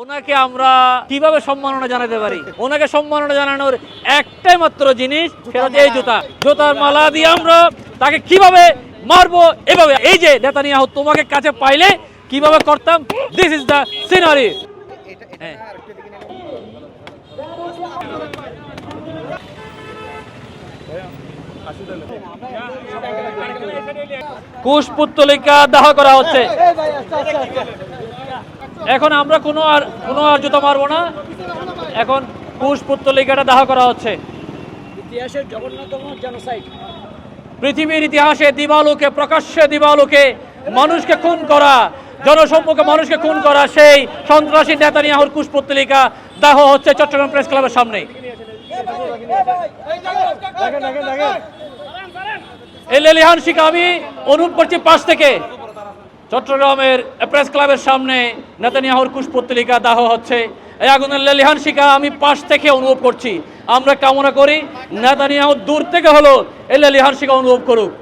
ওনাকে আমরা কীভাবে সম্মাননা জানাতে পারি? ওনাকে সম্মাননা জানানোর একটাই মাত্র জিনিস সেটা হচ্ছে এই জুতা। জুতার মালা দিয়ে আমরা তাকে কীভাবে মারবো এভাবে। এই যে নেতানিয়াহু তোমাকে কাছে পাইলে কীভাবে করতাম? দিস ইজ দ্য সিনারি হ্যাঁ। কুশপুত্তলিকা দাহ করা হচ্ছে। এখন আমরা কোনো আর কোনো আর জুতা মারবো না। এখন কুশপুত্তলিকাটা দাহ করা হচ্ছে। ইতিহাসের জঘন্যতম জেনোসাইড পৃথিবীর ইতিহাসে দিবালোকে প্রকাশ্যে দিবালোকে মানুষকে খুন করা জনসম্মুখে মানুষকে খুন করা সেই সন্ত্রাসী নেতা নেতানিয়াহুর কুশপুত্তলিকা দাহ হচ্ছে চট্টগ্রাম প্রেস ক্লাবের সামনে। এই লেলিহান শিকা আমি অনুভব করছি পাশ থেকে। চট্টগ্রামের প্রেস ক্লাবের সামনে নেতানিয়াহুর কুশপুত্তলিকা দাহ হচ্ছে। এই আগুনের লেলিহান শিকা আমি পাশ থেকে অনুভব করছি। আমরা কামনা করি নেতানিয়াহু দূর থেকে হলো এই লেলিহান শিকা অনুভব করুক।